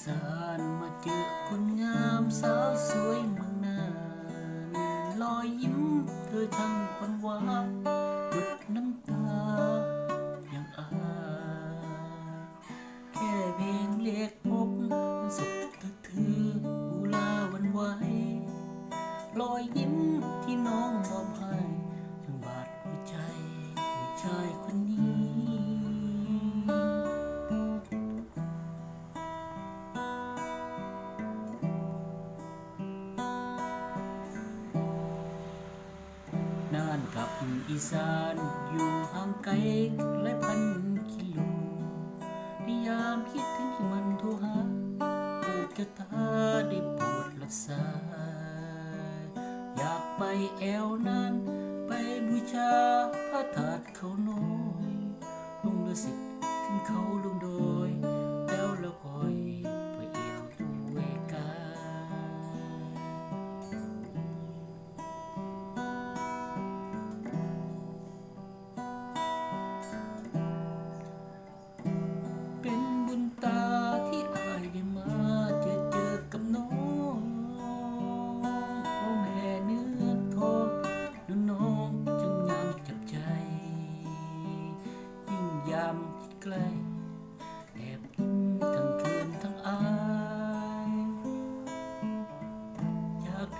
สานมาเจอคนงามสาวสวยเมืองนานรอยยิ้มเธอช่างหวานหวานหยดน้ำตาอย่างอายแค่เพลงเรียกพบสุขเธอถืออุลาวันไหวรอยยิ้ม อีสานอยู่ห่างไกลหลายพันกิโลนิยามคิดถึงที่มันโทรหาผูกจะตาได้โปรดรับสายอยากไปแอวนั้นไปบ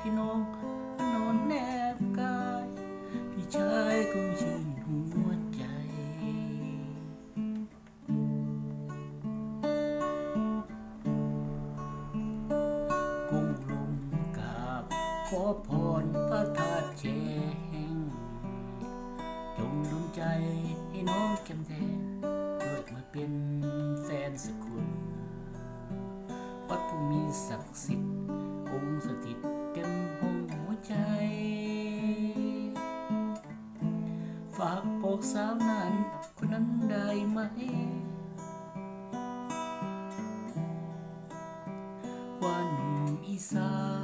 อยากให้น้องนอนแนบกาย พี่ชายคงชื่นหัวใจ กุมลงกราบขอพรพระธาตุแช่แห่งจงดลใจให้น้องแก้มแดงเกิดมาเป็นแฟนสักคนวัดผู้มีศักากบอกสาวนั้นคนนั้นได้ไหม ว่าหนุ่มอีสาน